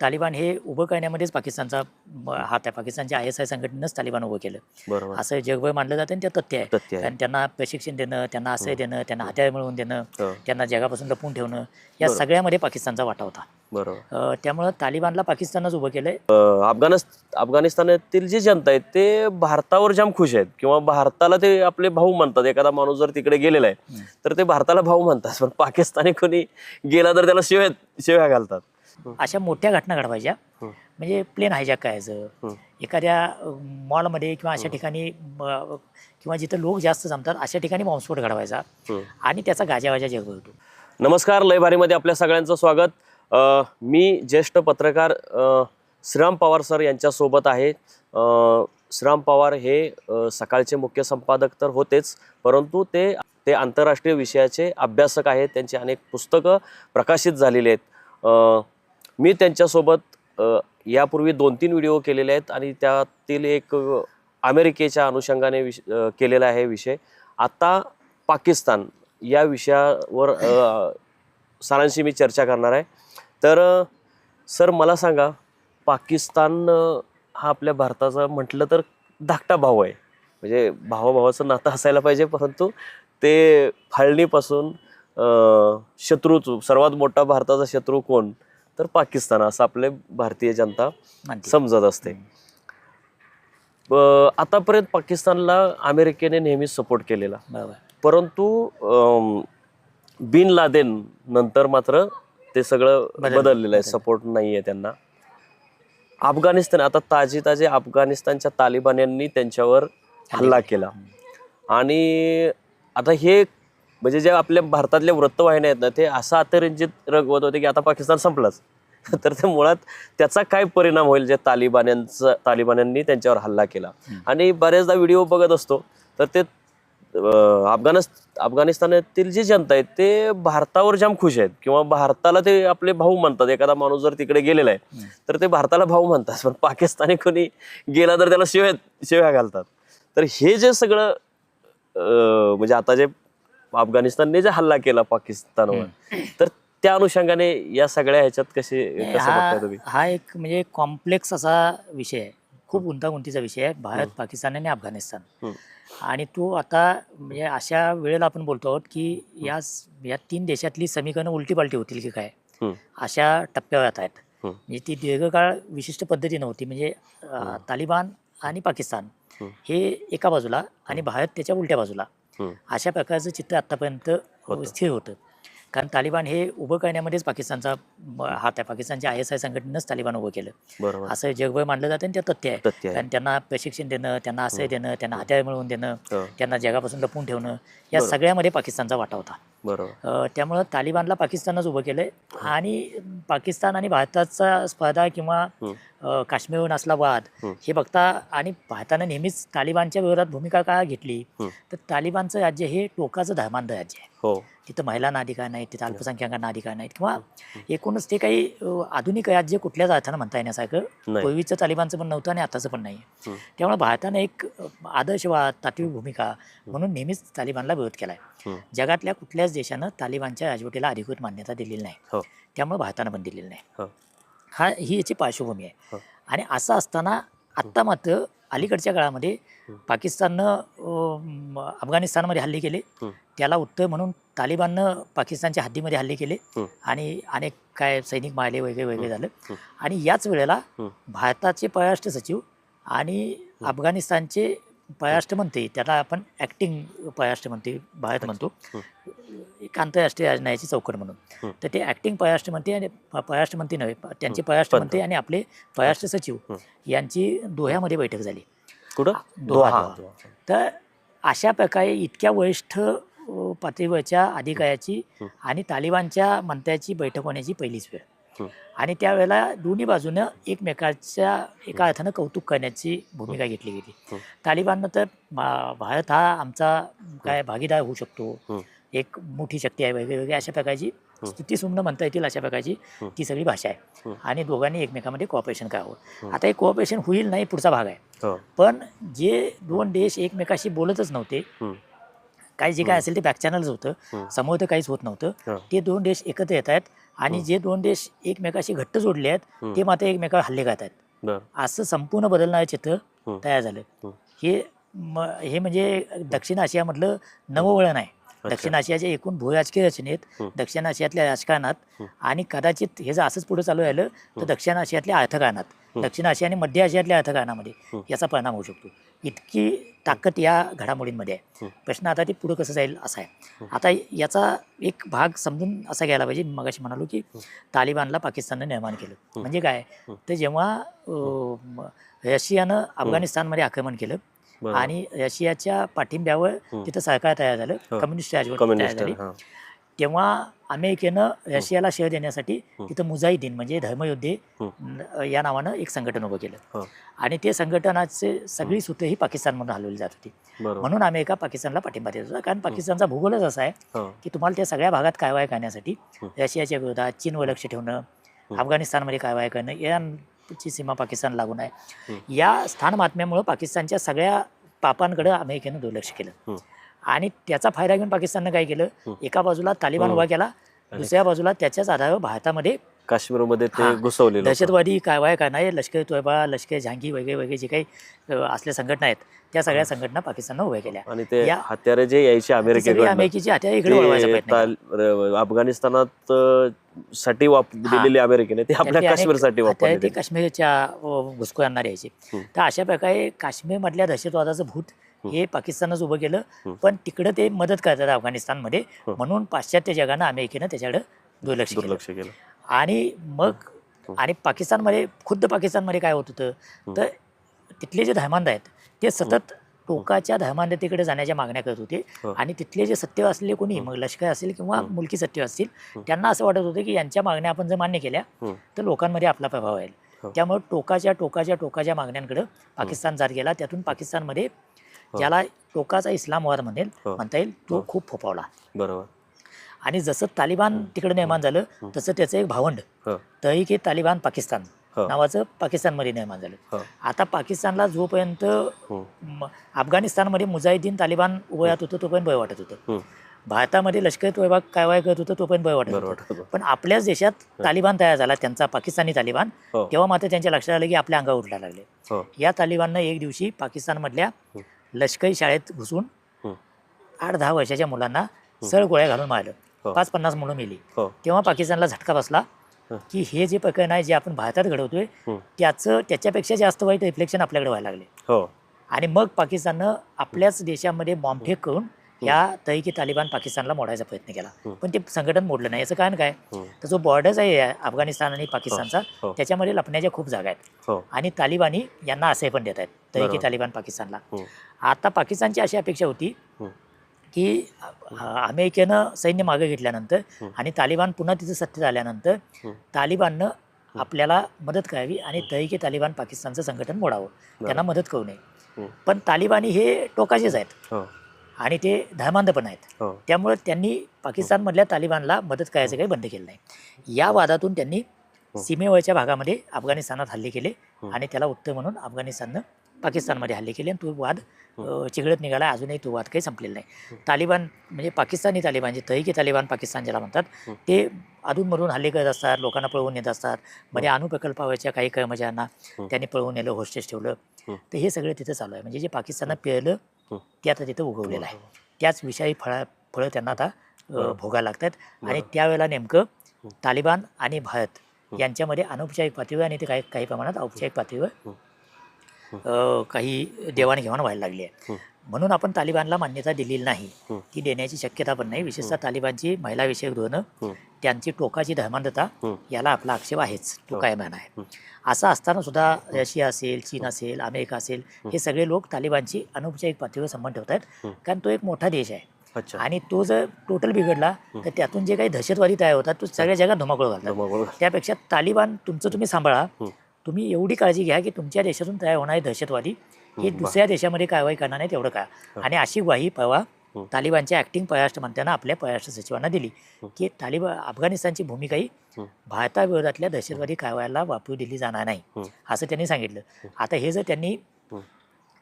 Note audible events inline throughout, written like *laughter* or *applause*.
तालिबान हे उभं करण्यामध्येच पाकिस्तानचा हात आहे. पाकिस्तानच्या आय एस आय संघटनेनंच तालिबान उभं केलं. बरोबर. असं जगभर मानलं जातं आणि ते तथ्य आहे. कारण त्यांना प्रशिक्षण देणं त्यांना आश्रय देणं त्यांना हत्यार मिळवून देणं हो, त्यांना जगापासून लपवून ठेवणं या. सगळ्यामध्ये पाकिस्तानचा वाटा होता. बरोबर. त्यामुळं तालिबानला पाकिस्तानच उभं केलंय. अफगाणिस अफगाणिस्तानातील जी जनता आहे ते भारतावर जाम खुश आहेत. किंवा भारताला ते आपले भाऊ म्हणतात. एखादा माणूस जर तिकडे गेलेला आहे. तर ते भारताला भाऊ म्हणतात. पण पाकिस्तानी कोणी गेला तर त्याला शिव्या शिव्या घालतात. अशा मोठ्या घटना घडवायच्या. म्हणजे प्लेन हायजॅक करायचं. एखाद्या मॉलमध्ये किंवा अशा. ठिकाणी किंवा जिथं लोक जास्त जमतात अशा ठिकाणी बॉम्बस्फोट घडवायचा. आणि त्याचा गाजावाजा जगभर होतो. नमस्कार लयभारीमध्ये आपल्या सगळ्यांचं स्वागत. मी ज्येष्ठ पत्रकार श्रीराम पवार सर यांच्यासोबत आहे. श्रीराम पवार हे सकाळचे मुख्य संपादक तर होतेच परंतु ते ते आंतरराष्ट्रीय विषयाचे अभ्यासक आहेत. त्यांची अनेक पुस्तकं प्रकाशित झालेली आहेत. मी त्यांच्यासोबत यापूर्वी दोन तीन व्हिडिओ केलेले आहेत आणि त्यातील एक अमेरिकेच्या अनुषंगाने विष केलेला आहे विषय. आता पाकिस्तान या विषयावर सरांशी मी चर्चा करणार आहे. तर सर मला सांगा पाकिस्तान हा आपल्या भारताचा म्हटलं तर धाकटा भाऊ आहे. म्हणजे भावाभावाचं नातं असायला पाहिजे परंतु ते फाळणीपासून अ, सर्वात मोठा भारताचा शत्रू कोण? तर पाकिस्तान असं आपले भारतीय जनता समजत असते. आतापर्यंत पाकिस्तानला अमेरिकेने नेहमीच सपोर्ट केलेला. परंतु बिन लादेन नंतर मात्र ते सगळं बदललं. बदललेलं आहे. सपोर्ट नाही आहे त्यांना. अफगाणिस्तान आता ताजी ताजे अफगाणिस्तानच्या तालिबान यांनी त्यांच्यावर हल्ला केला. आणि आता हे म्हणजे जे आपल्या भारतातल्या वृत्तवाहिन्या आहेत ना ते असं अतिरंजित रंगवत होते की आता पाकिस्तान संपलाच. *laughs* तर ते मुळात त्याचा काय परिणाम होईल जे तालिबान्यांचा तालिबान्यांनी त्यांच्यावर हल्ला केला. आणि बरेचदा व्हिडिओ बघत असतो तर ते अफगाणिस अफगाणिस्तानातील जी जनता आहे ते भारतावर जाम खुश आहेत. किंवा भारताला ते आपले भाऊ म्हणतात एखादा माणूस जर तिकडे गेलेला आहे. तर ते भारताला भाऊ म्हणतात. पण पाकिस्तानी कोणी गेला तर त्याला शिव्या शिव्या घालतात. तर हे जे सगळं म्हणजे आता जे अफगाणिस्तानने जे हल्ला केला पाकिस्तानवर तर त्या अनुषंगाने या सगळ्या ह्याच्यात कसे हा तुम्ही हा एक म्हणजे कॉम्प्लेक्स असा विषय आहे खूप गुंतागुंतीचा विषय आहे भारत. पाकिस्तान आणि अफगाणिस्तान. आणि तो आता म्हणजे अशा वेळेला आपण बोलतो आहोत की या या तीन देशातली समीकरणं उलटीपालटी होतील की काय. अशा टप्प्यावर येत आहेत. म्हणजे ती दीर्घकाळ विशिष्ट पद्धती नव्हती म्हणजे. तालिबान आणि पाकिस्तान. हे एका बाजूला आणि भारत त्याच्या उलट्या बाजूला. अशा प्रकारचं चित्र आत्तापर्यंत होतं. स्थिर होतं. कारण तालिबान हे उभं करण्यामध्येच पाकिस्तानचा हात आहे पाकिस्तानच्या आय एस आय संघटनेनंच तालिबान उभं केलं. असं जगभर मानलं जातं आणि ते तथ्य आहे. कारण त्यांना प्रशिक्षण देणं त्यांना आश्रय देणं त्यांना हत्यार मिळवून देणं त्यांना जगापासून लपवून ठेवणं या. सगळ्यामध्ये पाकिस्तानचा वाटा होता. बरोबर. त्यामुळं तालिबानला पाकिस्तानच उभं केलंय. आणि पाकिस्तान आणि भारताचा स्पर्धा किंवा काश्मीरवरून असला वाद. हे. बघता आणि भारतानं नेहमीच तालिबानच्या विरोधात भूमिका का घेतली. तर तालिबानचं राज्य हे टोकाचं धर्मांध राज्य आहे. हो. तिथं महिलांना अधिकार नाहीत तिथं अल्पसंख्याकांना अधिकार नाहीत किंवा एकूणच ते काही आधुनिक राज्य कुठल्याच अर्थानं म्हणता येण्यासारखं पूर्वीचं तालिबानचं पण नव्हतं आणि आताचं पण नाही. त्यामुळे भारतानं एक आदर्शवाद तात्विक भूमिका म्हणून नेहमीच तालिबानला विरोध केला आहे. जगातल्या कुठल्याच देशानं तालिबानच्या राजवटीला अधिकृत मान्यता दिलेली नाही. हो. त्यामुळे भारतानं पण दिलेली नाही. हो. हा याची पार्श्वभूमी आहे. आणि असं असताना आत्ता मात्र अलीकडच्या काळामध्ये. पाकिस्ताननं अफगाणिस्तानमध्ये हल्ले केले. त्याला उत्तर म्हणून तालिबाननं पाकिस्तानच्या हद्दीमध्ये हल्ले केले. आणि अनेक काय सैनिक मारले वगैरे वगैरे झालं. आणि याच वेळेला. भारताचे परराष्ट्र सचिव आणि अफगाणिस्तानचे परराष्ट्र मंत्री त्याला आपण ॲक्टिंग परराष्ट्र मंत्री भारत म्हणतो एक आंतरराष्ट्रीय राजनयाची चौकट म्हणून. तर ते ॲक्टिंग परराष्ट्र मंत्री आणि प- परराष्ट्र मंत्री नव्हे त्यांचे परराष्ट्र पंत. मंत्री आणि आपले परराष्ट्र सचिव. यांची दोह्यामध्ये बैठक झाली कुठं दोहा. तर अशा प्रकारे इतक्या वरिष्ठ पातळीवरच्या अधिकाऱ्याची. आणि तालिबानच्या मंत्र्याची बैठक होण्याची पहिलीच वेळ. आणि त्यावेळेला दोन्ही बाजूनं एकमेकाच्या एका अर्थानं कौतुक करण्याची भूमिका घेतली गेली. तालिबाननं तर भारत हा आमचा काय भागीदार होऊ शकतो. एक मोठी शक्ती आहे वगैरे वगैरे अशा प्रकारची हं. स्तुतीसुमनं म्हणता येतील अशा प्रकारची. ती सगळी भाषा आहे. आणि दोघांनी एकमेकांमध्ये कोऑपरेशन करावं हं. आता हे कोऑपरेशन होईल नाही पुढचा भाग आहे पण जे दोन देश एकमेकाशी बोलतच नव्हते. काही जे काय असेल ते बॅक चॅनलच होतं. समोर तर काहीच होत. नव्हतं ते दोन देश एकत्र येत आहेत आणि. जे दोन देश एकमेकाशी घट्ट जोडले आहेत. ते मात्र एकमेकावर हल्ले करत आहेत असं संपूर्ण बदलणारं चित्र. तयार झालं हं. हे म्हणजे दक्षिण आशियामधलं नववळण आहे अच्छा. दक्षिण आशियाच्या एकूण भूराजकीय रचनेत. दक्षिण आशियातल्या राजकारणात. आणि कदाचित हे जर असंच पुढे चालू राहिलं तर. दक्षिण आशियातल्या अर्थकारणात. दक्षिण आशिया आणि मध्य आशियातल्या अर्थकारणामध्ये. याचा परिणाम होऊ शकतो इतकी ताकद या घडामोडींमध्ये आहे. प्रश्न आता ते पुढं कसं जाईल असा आहे. आता याचा एक भाग समजून असा घ्यायला पाहिजे मी मगाशी म्हणालो की. तालिबानला पाकिस्ताननं निर्माण केलं. म्हणजे काय. तर जेव्हा रशियानं अफगाणिस्तानमध्ये आक्रमण केलं आणि रशियाच्या पाठिंब्यावर. तिथं सरकार तयार झालं हो. कम्युनिस्ट राजवट तयार कम्युनिस्ट झाली हा तेव्हा अमेरिकेनं रशियाला शह देण्यासाठी. तिथं मुजाहिदीन म्हणजे धर्मयोद्धे. न- या नावानं एक संघटन उभं केलं. आणि ते संघटनाचे सगळी सूत्र ही पाकिस्तानमधून हलवली जात होती बरोबर म्हणून अमेरिका पाकिस्तानला पाठिंबा देत होता कारण पाकिस्तानचा भूगोलच असा आहे हो. की तुम्हाला त्या सगळ्या भागात कारवाई करण्यासाठी हं. रशियाच्या विरोधात चीनवर लक्ष ठेवणं अफगाणिस्तानमध्ये कारवाई करणं इराणची सीमा पाकिस्तान लागून आहे. या स्थान महात्म्यामुळं पाकिस्तानच्या सगळ्या पापांकडे अमेरिकेनं दुर्लक्ष केलं. आणि त्याचा फायदा घेऊन पाकिस्ताननं काय केलं. एका बाजूला तालिबान हं. उभा केला दुसऱ्या बाजूला त्याच्याच आधारावर भारतामध्ये काश्मीरमध्ये ते हा. घुसवलेलं होतं. दहशतवादी कारवाया करणारे लष्कर तोयबा लष्कर झांगी वगैरे वगैरे जे काही अ, असल्या संघटना आहेत त्या सगळ्या संघटना पाकिस्ताननं उभ्या केल्या आणि ते या- हत्यारे जे यायचे सगळी अमेरिकेकडनं अमेरिकेची इकडे वळवायचा ते प्रयत्न केला. ताल- र- अफगाणिस्तानात अ, साठी वाप. दिलेली अमेरिकेने ते आपल्या अनेक काश्मीरसाठी वापरले ते काश्मीरच्या अ, घुसखोरांना द्यायचे हं. तर अशा प्रकारे काश्मीरमधल्या दहशतवादाचं भूत हं. हे पाकिस्तानच उभं केलं. पण तिकडं ते मदत करतात अफगाणिस्तानमध्ये हं. म्हणून पाश्चात्य जगानं अमेरिकेनं त्याच्याकडे दुर्लक्ष केलं दुर्लक्ष केलं आणि मग. आणि पाकिस्तानमध्ये खुद्द पाकिस्तानमध्ये काय होत होतं. तर तिथले जे धर्मांध आहेत ते सतत टोकाच्या धर्मांधतेकडे जाण्याच्या मागण्या करत होते. आणि तिथले जे सत्य असलेले कोणी. मग लष्कर असेल किंवा. मुलकी सत्य असतील. त्यांना असं वाटत होतं की यांच्या मागण्या आपण जर मान्य केल्या. तर लोकांमध्ये आपला प्रभाव. आहे त्यामुळे टोकाच्या टोकाच्या टोकाच्या मागण्यांकडे पाकिस्तान जात गेला त्यातून पाकिस्तानमध्ये ज्याला टोकाचा इस्लामवाद म्हणेल. म्हणता येईल तो. खूप फोपावला बरोबर आणि जसं तालिबान तिकडे निर्माण झालं. तसं त्याचं एक भावंड हं. तरीके तालिबान पाकिस्तान. नावाचं पाकिस्तानमध्ये निर्माण झालं. आता पाकिस्तानला जोपर्यंत अफगाणिस्तानमध्ये मुजाहिदीन तालिबान उभयात होतं तोपर्यंत भय वाटत होतं. भारतामध्ये लष्कर तोयबा कारवाई करत होतं तोपर्यंत भय वाटत होतं पण आपल्याच देशात तालिबान तयार झाला त्यांचा पाकिस्तानी तालिबान. तेव्हा मात्र त्यांच्या लक्षात आलं की आपल्या अंगावर उठला लागले. या तालिबाननं एक दिवशी पाकिस्तानमधल्या. लष्करी शाळेत घुसून. आठ दहा वर्षाच्या मुलांना सळ गोळ्या घालून मारलं हो. पाच पन्नास मुलं मेली हो तेव्हा पाकिस्तानला झटका बसला हं. की हे जे प्रकरण आहे जे आपण भारतात घडवतोय हं. त्याचं त्याच्यापेक्षा जास्त वाईट रिफ्लेक्शन आपल्याकडे व्हायला लागले हो आणि मग पाकिस्ताननं आपल्याच देशामध्ये बॉम्बफेक करून या तरीके तालिबान पाकिस्तानला मोडायचा प्रयत्न केला हं. पण ते संघटन मोडलं नाही याचं कारण काय हं. तर जो बॉर्डर्स आहे या अफगाणिस्तान आणि पाकिस्तानचा. त्याच्यामध्ये लपण्याच्या खूप जागा आहेत हो आणि तालिबानी यांना असे पण देत आहेत बरोबर. तालिबान पाकिस्तानला हं. आता पाकिस्तानची अशी अपेक्षा होती हं. की अमेरिकेनं सैन्य मागे घेतल्यानंतर. आणि तालिबान पुन्हा तिचं सत्तेत आल्यानंतर हं. तालिबाननं आपल्याला मदत करावी आणि तरीके तालिबान पाकिस्तानचं संघटन मोडावं. त्यांना मदत करू नये. पण तालिबानी हे टोकाचेच आहेत. हो. आणि ते धर्मांध पण आहेत. हो. त्यामुळे त्यांनी पाकिस्तानमधल्या तालिबानला मदत करायचं काही बंद केलं नाही. या वादातून त्यांनी. सीमेवरच्या भागामध्ये अफगाणिस्तानात हल्ले केले. आणि त्याला उत्तर म्हणून अफगाणिस्ताननं पाकिस्तानमध्ये हल्ले केले आणि तो वाद अ, चिघळत निघाला अजूनही तो वाद काही संपलेला नाही तालिबान म्हणजे पाकिस्तानी तालिबान जे तरीके तालिबान पाकिस्तान ज्याला म्हणतात हं. ते अधूनमधून हल्ले करत असतात लोकांना पळवून नेत असतात मध्ये अणुप्रकल्पावरच्या काही कर्मचाऱ्यांना हं. त्यांनी पळवून नेलं होस्टेज ठेवलं हं. तर हे सगळं तिथं चालू आहे म्हणजे जे पाकिस्तानात पेरलं हं. ते आता तिथं उगवलेलं आहे हो. त्याच विषयी फळा फळं त्यांना आता. भोगायला लागतात आणि. त्यावेळेला नेमकं हं. तालिबान आणि भारत हं. यांच्यामध्ये अनौपचारिक पातळीवर आणि ते काही काही प्रमाणात औपचारिक पातळीवर हं. अ, काही देवाणघेवाण व्हायला लागली आहे. म्हणून आपण तालिबानला मान्यता दिलेली नाही. ती देण्याची शक्यता पण नाही विशेषतः तालिबानची महिला विषयक धोरणं. त्यांची टोकाची धर्मांधता. याला आपला आक्षेप आहेच तो हो. कायम आहे. असं असताना सुद्धा रशिया असेल चीन असेल अमेरिका असेल हे सगळे लोक तालिबानची अनौपचारिक पातळीवर संबंध ठेवत आहेत. कारण तो एक मोठा देश आहे अच्छा आणि तो जर टोटल बिघडला तर त्यातून जे काही दहशतवादी तयार होतात तो सगळ्या जगात धुमाकूळ घालतात त्यापेक्षा तालिबान तुमचं तुम्ही सांभाळा. तुम्ही एवढी काळजी घ्या की तुमच्या देशातून तयार होणारे दहशतवादी हे दुसऱ्या देशामध्ये कारवाई करणार नाही तेवढं काय हं. आणि अशी ग्वाही परवा. तालिबानच्या ॲक्टिंग परराष्ट्र मंत्र्यांना आपल्या परराष्ट्र सचिवांना दिली. की तालिबान अफगाणिस्तानची भूमिका ही. भारताविरोधातल्या दहशतवादी कारवायाला वापरू दिली जाणार नाही. असं त्यांनी सांगितलं आता हे जर त्यांनी.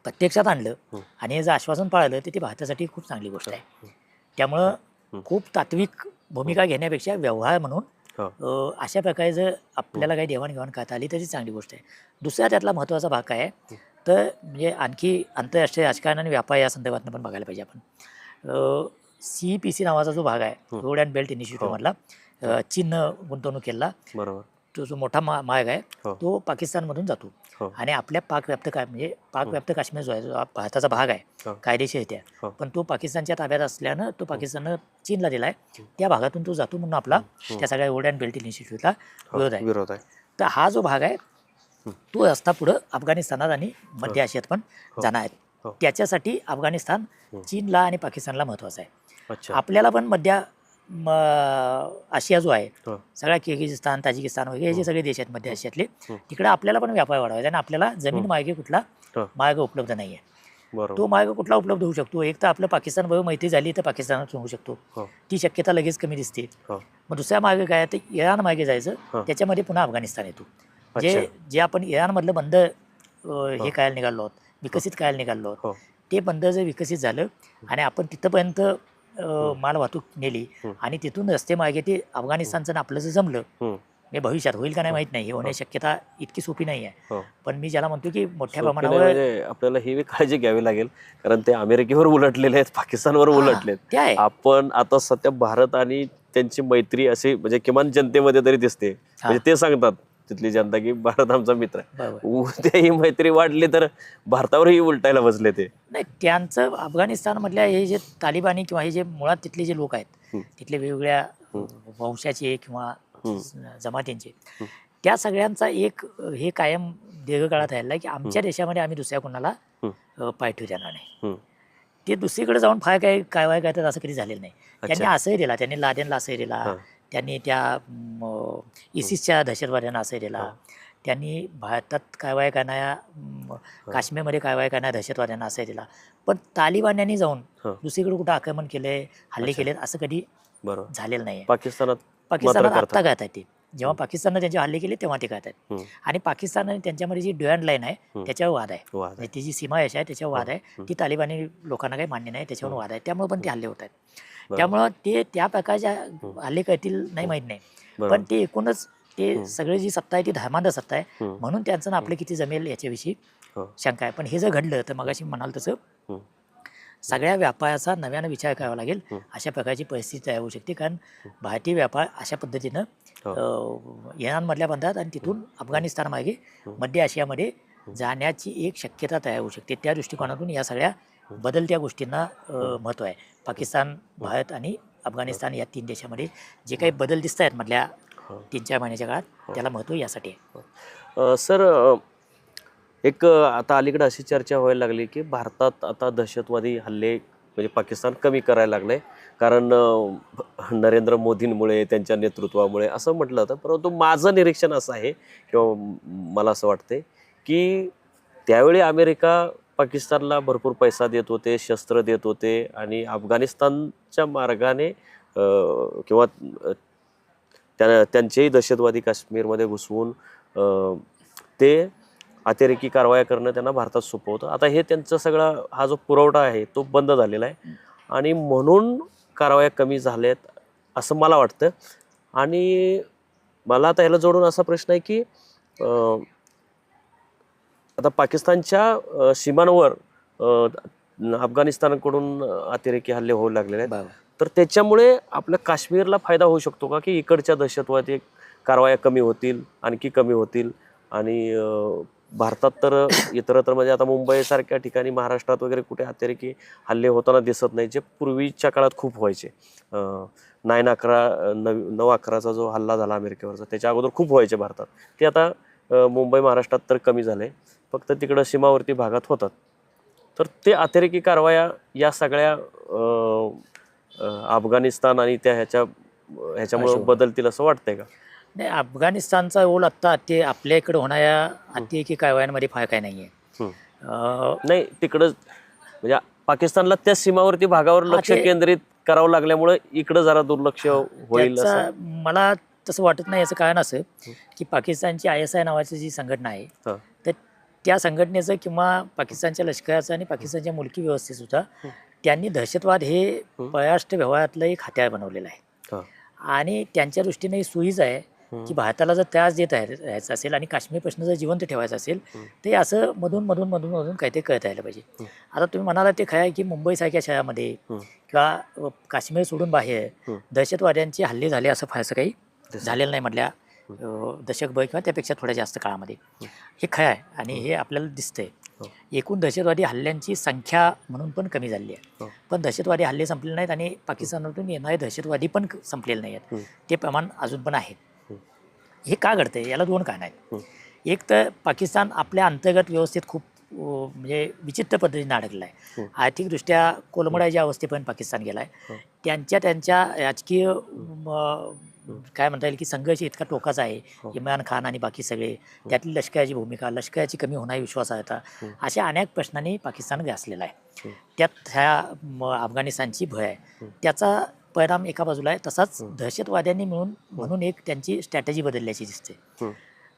प्रत्यक्षात आणलं. आणि हे जर आश्वासन पाळलं तर ती भारतासाठी खूप चांगली गोष्ट आहे त्यामुळं. खूप तात्विक भूमिका घेण्यापेक्षा व्यवहार म्हणून अशा प्रकारे जर आपल्याला काही देवाणघेवाण करता आली तरी चांगली गोष्ट आहे. दुसरा त्यातला महत्त्वाचा भाग काय आहे? तर म्हणजे आणखी आंतरराष्ट्रीय राजकारण आणि व्यापार या संदर्भात पण बघायला पाहिजे आपण. सी पी सी नावाचा जो भाग आहे हं. रोड अँड बेल्ट इनिशिएटिव्हमधला अ, चीननं गुंतवणूक केला बरोबर. तो जो मोठा मार्ग आहे हो. तो पाकिस्तानमधून जातो. हो. आणि आपल्या पाकव्याप्त म्हणजे पाकव्याप्त काश्मीर जो आहे जो हा भारताचा भाग आहे हो. कायदेशीररित्या हो. पण तो पाकिस्तानच्या ताब्यात असल्यानं तो पाकिस्ताननं चीनला दिला आहे त्या भागातून तो जातो म्हणून आपला त्या सगळ्या रोड अँड बेल्ट हो, विरोध आहे विरोध आहे तर हा जो भाग आहे हं. तो रस्ता पुढं अफगाणिस्तानात आणि मध्य आशियात पण हो. जाणार आहे हो. त्याच्यासाठी अफगाणिस्तान हं. चीनला आणि पाकिस्तानला महत्त्वाचं आहे अच्छा आपल्याला पण मध्य म, आशिया जो आहे. सगळ्या किर्गिझिस्तान ताजिकिस्तान वगैरे हे जे. सगळे देश आहेत मध्य आशियातले. तिकडे आपल्याला पण व्यापार वाढवायचा आणि आपल्याला जमीन. मार्गे कुठला. मार्ग उपलब्ध नाही आहे बरोबर तो मार्ग कुठला उपलब्ध होऊ शकतो एक तर आपलं पाकिस्तानबरोबर मैत्री झाली तर पाकिस्तानात होऊ शकतो. ती शक्यता लगेच कमी दिसते. मग दुसऱ्या मार्ग काय तर इराण मार्गे जायचं. त्याच्यामध्ये पुन्हा अफगाणिस्तान येतो जे जे आपण इराणमधलं बंद हे. करायला निघालो आहोत विकसित करायला निघालो. आहोत ते बंद जर विकसित झालं आणि आपण तिथंपर्यंत अ, माल वाहतूक नेली. आणि तिथून रस्ते मार्गे ते अफगाणिस्तानचं आणि आपलं जमलं हं. हे भविष्यात होईल का नाही माहीत नाही. होण्याची शक्यता इतकी सोपी नाही आहे. हो. पण मी ज्याला म्हणतो की मोठ्या प्रमाणावर म्हणजे आपल्याला ही काळजी घ्यावी लागेल. कारण ते अमेरिकेवर उलटलेले आहेत पाकिस्तानवर उलटलेत. आपण आता सध्या भारत आणि त्यांची मैत्री अशी म्हणजे किमान जनतेमध्ये तरी दिसते. म्हणजे ते सांगतात तिथली जनता की भारत आमचा मित्र आहे उद्या ही मैत्री वाढली तर भारतावरही उलटायला बसले ते नाही त्यांचं अफगाणिस्तानमधल्या हे जे तालिबानी किंवा हे जे मुळात तिथले जे लोक आहेत. तिथले वेगवेगळ्या. वंशाचे किंवा. जमातींचे. त्या सगळ्यांचा एक हे कायम दीर्घकाळात राहिला की आमच्या देशामध्ये आम्ही दुसऱ्या कोणाला हं. अ, पाय ठेवू देणार नाही. ते दुसरीकडे जाऊन फाय काय काय वाय काय तर असं कधी झालेलं नाही त्यांनी आश्रय दिला त्यांनी लादेनला आश्रय दिला. त्यांनी त्या म, इसिसच्या दहशतवाद्यांना आश्रय दिला हां. त्यांनी भारतात कारवाया करणाऱ्या म, काश्मीरमध्ये कारवाया करणाऱ्या दहशतवाद्यांना आश्रय दिला पण तालिबान्यांनी जाऊन हां. दुसरीकडे कुठं आक्रमण केलंय हल्ले. केलेत असं कधी बरोबर झालेलं नाही पाकिस्तानात पाकिस्तानात करतात. आत्ता करतायत ते जेव्हा हं. पाकिस्ताननं त्यांचे हल्ले केले तेव्हा ते करतायत हं. आणि पाकिस्तान आणि त्यांच्यामध्ये जी ड्युअँड लाईन आहे हं. त्याच्यावर वाद आहे. म्हणजे ती जी सीमा रेषा आहे त्याच्यावर वाद आहे हं. ती तालिबानी लोकांना काही मान्य नाही त्याच्यावर हं. वाद आहे त्यामुळे पण ते हल्ले होत आहेत. त्यामुळं ते त्या प्रकारच्या हल्ले करतील नाही माहीत नाही. पण ते एकूणच ते हं. सगळी जी सत्ता आहे ती धर्मांध सत्ता आहे हं. म्हणून त्यांचं आपलं किती जमेल याच्याविषयी हो. शंका आहे पण हे जर घडलं तर मगाशी म्हणाल तसं हं. सगळ्या व्यापाराचा नव्यानं विचार करावा लागेल हं. अशा प्रकारची परिस्थिती तयार होऊ शकते कारण भारतीय व्यापार अशा पद्धतीनं हो. अ, इराणमधल्या बंधात आणि तिथून अफगाणिस्तान मागे हं. मध्य आशियामध्ये हं. जाण्याची एक शक्यता तयार होऊ शकते त्या दृष्टिकोनातून या सगळ्या बदलत्या गोष्टींना महत्त्व आहे. पाकिस्तान भारत आणि अफगाणिस्तान या तीन देशामध्ये जे काही बदल दिसत आहेत मधल्या हो. तीन चार महिन्याच्या काळात हो. त्याला महत्त्व यासाठी आहे. सर एक आता अलीकडे अशी चर्चा व्हायला लागली की भारतात आता दहशतवादी हल्ले म्हणजे पाकिस्तान कमी करायला लागले कारण अ, नरेंद्र मोदींमुळे त्यांच्या नेतृत्वामुळे असं म्हटलं होतं. परंतु माझं निरीक्षण असं आहे किंवा मला असं वाटते की त्यावेळी अमेरिका पाकिस्तानला भरपूर पैसा देत होते शस्त्र देत होते आणि अफगाणिस्तानच्या मार्गाने किंवा त्या त्यांचेही दहशतवादी काश्मीरमध्ये घुसवून ते अतिरेकी कारवाया करणं त्यांना भारतात सोपं होतं. आता हे त्यांचा सगळा हा जो पुरवठा आहे तो बंद झालेला आहे. आणि म्हणून कारवाया कमी झाल्यात असं मला वाटतं. आणि मला आता ह्याला जोडून असा प्रश्न आहे की आता पाकिस्तानच्या सीमांवर अफगाणिस्तानकडून अतिरेकी हल्ले होऊ लागलेले आहेत. तर त्याच्यामुळे आपल्या काश्मीरला फायदा होऊ शकतो का? की इकडच्या दहशतवादी कारवाया कमी होतील आणखी कमी होतील? आणि भारतात तर इतरत्र म्हणजे आता मुंबईसारख्या ठिकाणी महाराष्ट्रात वगैरे कुठे अतिरेकी हल्ले होताना दिसत नाही जे पूर्वीच्या काळात खूप व्हायचे. नाईन अकरा नव नऊ अकराचा जो हल्ला झाला अमेरिकेवरचा त्याच्या अगोदर खूप व्हायचे भारतात. ते आता मुंबई महाराष्ट्रात तर कमी झाले. फक्त तिकडं सीमावर्ती भागात होतात. तर ते अतिरेकी कारवाया या सगळ्या अफगाणिस्तान आणि त्या ह्याच्या ह्याच्यामुळे. बदलतील असं वाटतंय का? नाही अफगाणिस्तानचा रोल आत्ता ते आपल्या इकडे होणाऱ्या अतिरेकी कारवायांमध्ये फार काय नाही हं. आहे नाही तिकडं म्हणजे पाकिस्तानला त्या सीमावर्ती भागावर लक्ष केंद्रित करावं लागल्यामुळे इकडं जरा दुर्लक्ष होईल मला तसं वाटत नाही याचं कारण असं की पाकिस्तानची आय एस आय नावाची जी संघटना आहे त्या संघटनेचं किंवा पाकिस्तानच्या लष्कराचं आणि पाकिस्तानच्या मुलकी व्यवस्थेसुद्धा. त्यांनी दहशतवाद हे. परराष्ट्र व्यवहारातलं एक हत्यार बनवलेलं आहे. आणि त्यांच्या दृष्टीने ही सुईच आहे. की भारताला जर त्रास देत राहायचा असेल आणि काश्मीर प्रश्न जर जिवंत ठेवायचा असेल. ते असं मधून मधून मधून मधून काहीतरी करत राहिलं पाहिजे. आता तुम्ही म्हणाला ते खरं आहे की मुंबईसारख्या शहरामध्ये. किंवा काश्मीर सोडून बाहेर. दहशतवाद्यांचे हल्ले झाले असं फारसं काही. झालेलं नाही म्हटल्या दशकभर किंवा त्यापेक्षा थोड्या जास्त काळामध्ये हं. खरं आहे आणि हे आपल्याला दिसतंय हो. एकूण दहशतवादी हल्ल्यांची संख्या म्हणून पण कमी झाली आहे हो. पण दहशतवादी हल्ले संपले नाहीत आणि पाकिस्तानातून येणारे दहशतवादी पण संपलेले नाही आहेत. ते प्रमाण अजून पण आहेत हं. का घडतंय याला दोन कारण आहेत. एक तर पाकिस्तान आपल्या अंतर्गत व्यवस्थेत खूप म्हणजे विचित्र पद्धतीने अडकला आहे. आर्थिकदृष्ट्या कोलमडायच्या अवस्थेपर्यंत पाकिस्तान गेला आहे हं. त्यांच्या त्यांच्या राजकीय काय म्हणता येईल की संघर्ष इतका टोकाचा आहे हो. इम्रान खान आणि बाकी सगळे त्यातली लष्कराची भूमिका लष्कराची कमी होणारी विश्वासार्हता हं. अशा अनेक प्रश्नांनी पाकिस्तान ग्रासलेला आहे हं. त्यात ह्या अफगाणिस्तानची भय आहे हं. त्याचा परिणाम एका बाजूला आहे तसाच हं. दहशतवाद्यांनी मिळून म्हणून एक त्यांची स्ट्रॅटेजी बदलल्याची दिसते हं.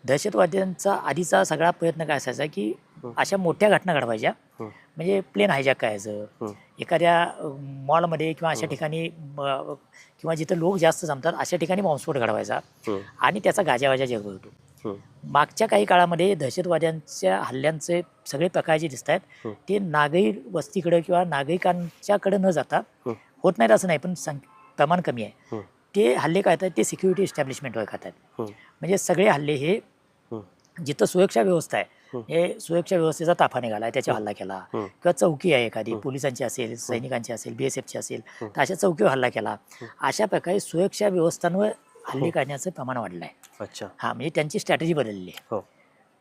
दहशतवाद्यांचा आधीचा सगळा प्रयत्न काय असायचा की. अशा मोठ्या घटना घडवायच्या. म्हणजे प्लेन हायजॅक करायचं. एखाद्या मॉलमध्ये किंवा अशा. ठिकाणी किंवा जिथं लोक जास्त जमतात अशा ठिकाणी बॉम्बस्फोट घडवायचा. आणि त्याचा गाजावाजा जगभर होतो. मागच्या काही काळामध्ये दहशतवाद्यांच्या हल्ल्यांचे सगळे प्रकार जे दिसत आहेत. ते नागरी वस्तीकडे किंवा नागरिकांच्याकडे न जाता. होत नाहीत असं नाही पण सं प्रमाण कमी आहे. ते हल्ले काय ते सिक्युरिटी इस्टॅब्लिशमेंटवर खातात. म्हणजे सगळे हल्ले हं. जिथं सुरक्षा व्यवस्था आहे हं. सुरक्षा व्यवस्थेचा ताफा निघाला आहे त्याच्यावर हल्ला केला. किंवा चौकी आहे एखादी. पोलिसांची असेल सैनिकांची असेल बी एस एफची असेल. तर अशा चौकीवर हल्ला केला. अशा प्रकारे सुरक्षा व्यवस्थांवर हल्ले. करण्याचं प्रमाण वाढलं आहे अच्छा हां म्हणजे त्यांची स्ट्रॅटेजी बदलली आहे हो.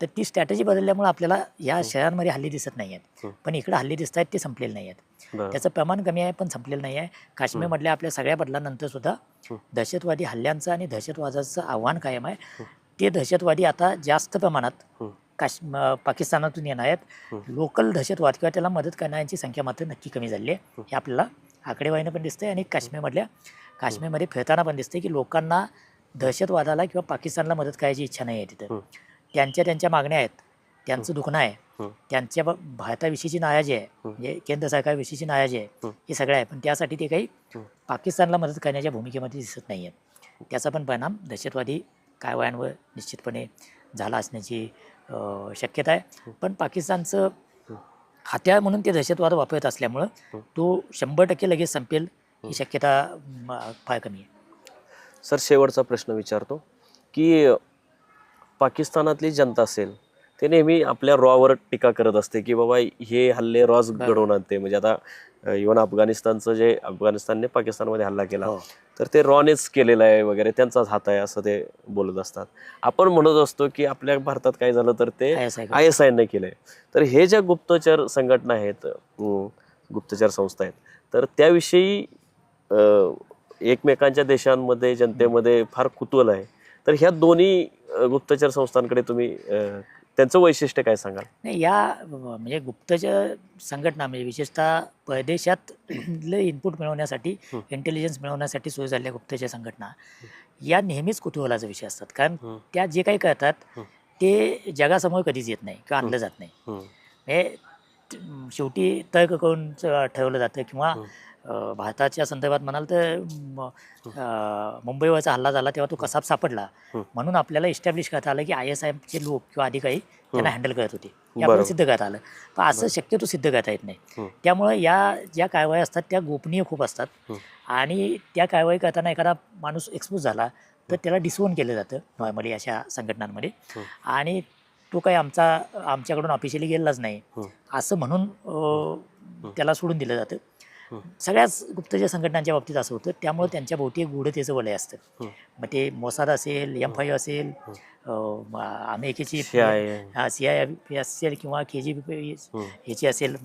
तर ती स्ट्रॅटेजी बदलल्यामुळे आपल्याला या. शहरांमध्ये हल्ले दिसत नाही आहेत. पण इकडे हल्ले दिसत आहेत ते संपलेले नाही आहेत त्याचं प्रमाण कमी आहे पण संपलेलं नाही आहे काश्मीरमधल्या आपल्या सगळ्या बदलांनंतर सुद्धा. दहशतवादी हल्ल्यांचं आणि दहशतवादाचं आव्हान कायम आहे. ते दहशतवादी आता जास्त प्रमाणात हं. काश म- पाकिस्तानातून येणार आहेत. लोकल दहशतवाद किंवा त्याला मदत करणाऱ्यांची संख्या मात्र नक्की कमी झाली आहे हं. आपल्याला आकडेवारीनं पण दिसतंय आणि काश्मीरमधल्या काश्मीरमध्ये फिरताना पण दिसतंय की लोकांना दहशतवादाला किंवा पाकिस्तानला मदत करायची इच्छा नाही आहे तिथं. त्यांच्या त्यांच्या मागण्या आहेत त्यांचं दुखणं आहे. त्यांच्या भारताविषयीची नाराजी आहे. म्हणजे केंद्र सरकारविषयीची नाराजी आहे हं. सगळं आहे पण त्यासाठी ते काही. पाकिस्तानला मदत करण्याच्या भूमिकेमध्ये दिसत नाही आहेत त्याचा पण परिणाम दहशतवादी कारवायांवर निश्चितपणे झाला असण्याची शक्यता आहे हं. पण पाकिस्तानचं. हत्यार म्हणून ते दहशतवाद वापरत असल्यामुळं हं. तो शंभर टक्के लगेच संपेल हं. ही शक्यता फार कमी आहे सर शेवटचा प्रश्न विचारतो की पाकिस्तानातली जनता असेल ते नेहमी आपल्या रॉवर टीका करत असते की बाबा हे हल्ले रॉज. घडवून आणते म्हणजे आता इव्हन अफगाणिस्तानचं जे अफगाणिस्तानने पाकिस्तानमध्ये हल्ला केला. तर ते रॉनेच केलेलं आहे वगैरे त्यांचाच हात आहे असं ते बोलत असतात. आपण म्हणत असतो की आपल्या भारतात काय झालं तर ते आय एस आयने केलंय. तर हे ज्या गुप्तचर संघटना आहेत गुप्तचर संस्था आहेत तर त्याविषयी एकमेकांच्या देशांमध्ये जनतेमध्ये फार कुतूहल आहे. तर ह्या दोन्ही गुप्तचर संस्थांकडे तुम्ही त्यांचं वैशिष्ट्य काय सांगाल नाही या म्हणजे गुप्तचर संघटना म्हणजे विशेषतः परदेशात इनपुट मिळवण्यासाठी. इंटेलिजन्स मिळवण्यासाठी सुरू झालेल्या गुप्तचर संघटना या नेहमीच कुतूहलाचा विषय असतात कारण. त्या जे काही करतात. ते जगासमोर कधीच येत नाही किंवा आणलं जात नाही हं. शेवटी तर्क करून ठरवलं जातं किंवा भारताच्या संदर्भात म्हणाल तर मुंबईवरचा हल्ला झाला तेव्हा तो कसाब सापडला. म्हणून आपल्याला इस्टॅब्लिश करता आलं की आय एस आयचे लोक किंवा अधिकारी त्यांना हँडल करत होते हे. आपल्याला सिद्ध करता आलं पण असं. शक्यतो सिद्ध करता येत नाही. त्यामुळं या ज्या कारवाई असतात त्या गोपनीय खूप असतात. आणि त्या कारवाई करताना एखादा माणूस एक्सपोज झाला तर त्याला डिसवोन केलं जातं नॉर्मली अशा संघटनांमध्ये. आणि तो काही आमचा आमच्याकडून ऑफिशियली गेलाच नाही. असं म्हणून त्याला सोडून दिलं जातं. सगळ्याच गुप्तचर संघटनांच्या बाबतीत असं होतं त्यामुळे त्यांच्या भोवती एक गूढतेचं वलय असतं. मग ते मोसाद असेल एम फाईव्ह असेल अमेरिकेची. सी आय असेल किंवा के जी बी. ह्याची असेल.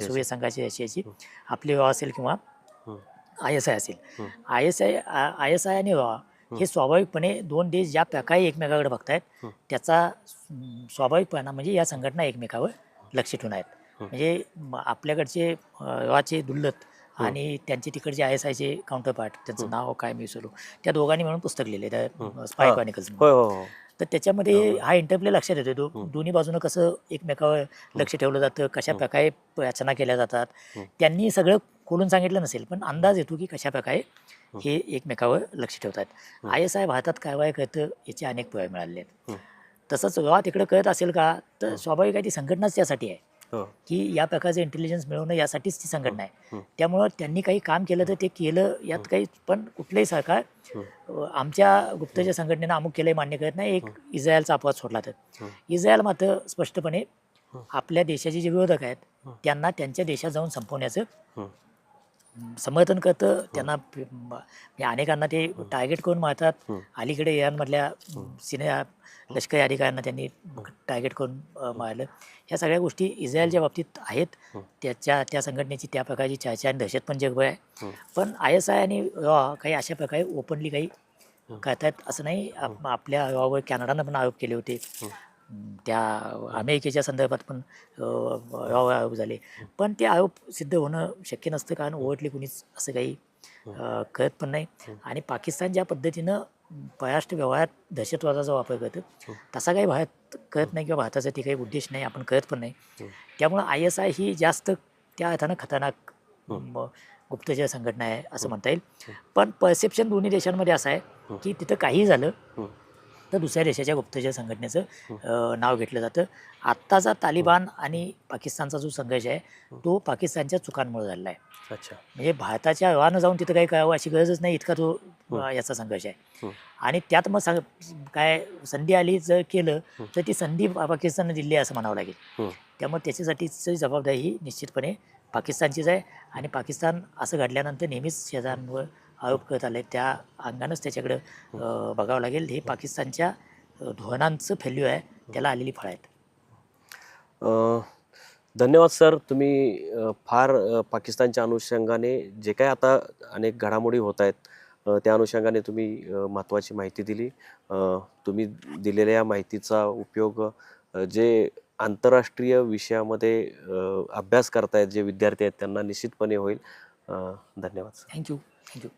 सोव्हिएत संघाची हं. आपली रॉ असेल किंवा. आय एस आय असेल. I S I I S I आणि रॉ हे स्वाभाविकपणे दोन देश ज्या प्रकारे एकमेकाकडे बघतायत. त्याचा अं, स्वाभाविक परिणाम म्हणजे या संघटना एकमेकावर लक्ष ठेवून आहेत. म्हणजे आपल्याकडचे रॉचे दुल्लत. आणि त्यांचे तिकडचे आय एस आयचे काउंटर पार्ट त्यांचं हं. नाव काय मी विसरू त्या दोघांनी मिळून पुस्तक लिहिले हं. स्पाय हां. क्रॉनिकल्स हो हो तर त्याच्यामध्ये हा. हा इंटरप्ले लक्षात येतो तो हं. दोन्ही बाजूनं कसं एकमेकावर लक्ष ठेवलं जातं कशा हं. प्रकारे रचना केल्या जातात हं. त्यांनी सगळं खोलून सांगितलं नसेल पण अंदाज येतो की कशा प्रकारे हं. हे एकमेकावर लक्ष ठेवतात हं. आय एस आय भारतात कारवाई करतं याचे अनेक पुरावे मिळाले आहेत हं. तसंच जेव्हा तिकडे कळत असेल का तर हं. स्वाभाविक आहे ती संघटनाच त्यासाठी आहे हो. की या प्रकारचं इंटेलिजन्स मिळवणं यासाठीच ती संघटना आहे हं. त्यामुळं त्यांनी काही काम केलं तर ते केलं यात हं. काही पण कुठलंही सरकार हं. आमच्या गुप्तचर संघटनेनं अमुक केलंय मान्य करत नाही एक हं. इस्रायलचा अपवाद सोडला तर हं. इस्रायल मात्र स्पष्टपणे हं. आपल्या देशाचे जे विरोधक आहेत हं. त्यांना त्यांच्या देशात जाऊन संपवण्याचं हं. समर्थन करतं त्यांना अनेकांना ते टार्गेट करून मारतात हं. अलीकडे इराणमधल्या हं. सिने लष्करी अधिकाऱ्यांना त्यांनी टार्गेट करून मारलं. ह्या सगळ्या गोष्टी इस्रायलच्या बाबतीत आहेत. त्याच्या त्या संघटनेची त्या प्रकारची चर्चा आणि दहशत पण जगभर आहे. पण आय एस आय आणि रॉ काही अशा प्रकारे ओपनली काही. करतायत असं नाही. आप- आपल्या रॉवर कॅनडानं पण आरोप केले होते. त्या अमेरिकेच्या संदर्भात पण रॉवर आरोप झाले. पण ते आरोप सिद्ध होणं शक्य नसतं कारण ओव्हरटली कुणीच असं काही करत पण नाही. आणि पाकिस्तान ज्या पद्धतीनं परराष्ट्र व्यवहारात दहशतवादाचा वापर करतं हं. तसा काही भारत करत नाही किंवा भारताचा ती काही उद्देश नाही आपण करत पण नाही हं. त्यामुळं आय एस आय ही जास्त त्या अर्थानं खतरनाक हं. गुप्तचर संघटना आहे असं म्हणता येईल. पण परसेप्शन दोन्ही देशांमध्ये असं आहे. की तिथं काही झालं. तर दुसऱ्या देशाच्या गुप्तचर संघटनेचं हं. नाव घेतलं जातं आत्ताचा तालिबान आणि पाकिस्तानचा जो संघर्ष आहे हं. तो पाकिस्तानच्या चुकांमुळे झालेला आहे अच्छा म्हणजे भारताच्या रवानं जाऊन तिथं काही करावं अशी गरजच नाही इतका तो हं. याचा संघर्ष आहे हं. आणि त्यात मग सांग काय संधी आली जर केलं हं. तर ती संधी पाकिस्तानने दिली आहे असं म्हणावं लागेल हं. त्यामुळे त्याच्यासाठीची जबाबदारी ही निश्चितपणे पाकिस्तानचीच आहे आणि पाकिस्तान असं घडल्यानंतर नेहमीच शेजाऱ्यांवर आरोप करत आले त्या अंगानंच त्याच्याकडं बघावं लागेल. हे पाकिस्तानच्या धोरणांचं फेल्यू आहे. त्याला आलेली फळं आहेत. धन्यवाद सर. तुम्ही फार पाकिस्तानच्या अनुषंगाने जे काय आता अनेक घडामोडी होत आहेत त्या अनुषंगाने तुम्ही महत्त्वाची माहिती दिली. तुम्ही दिलेल्या या माहितीचा उपयोग जे आंतरराष्ट्रीय विषयामध्ये अभ्यास करतायत जे विद्यार्थी आहेत त्यांना निश्चितपणे होईल. धन्यवाद सर. Thank you thank you